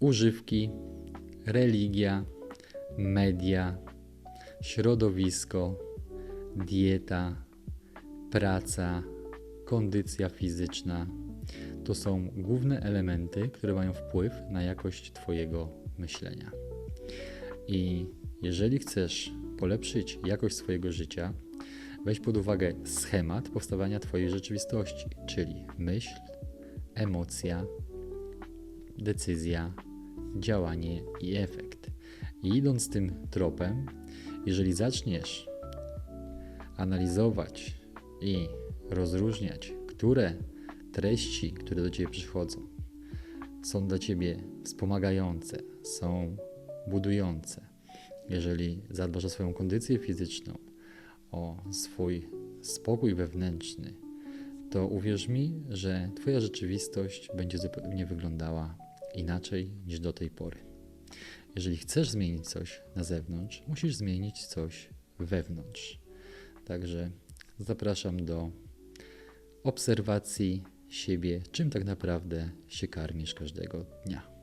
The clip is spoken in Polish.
używki, religia, media, środowisko, dieta, praca, kondycja fizyczna to są główne elementy, które mają wpływ na jakość Twojego myślenia. I jeżeli chcesz polepszyć jakość swojego życia, weź pod uwagę schemat powstawania Twojej rzeczywistości, czyli myśl, emocja, decyzja, działanie i efekt. I idąc tym tropem, jeżeli zaczniesz analizować i rozróżniać, które treści, które do Ciebie przychodzą, są dla Ciebie wspomagające, są budujące, jeżeli zadbasz o swoją kondycję fizyczną, o swój spokój wewnętrzny, to uwierz mi, że Twoja rzeczywistość będzie zupełnie wyglądała inaczej niż do tej pory. Jeżeli chcesz zmienić coś na zewnątrz, musisz zmienić coś wewnątrz. Także zapraszam do obserwacji siebie, czym tak naprawdę się karmisz każdego dnia.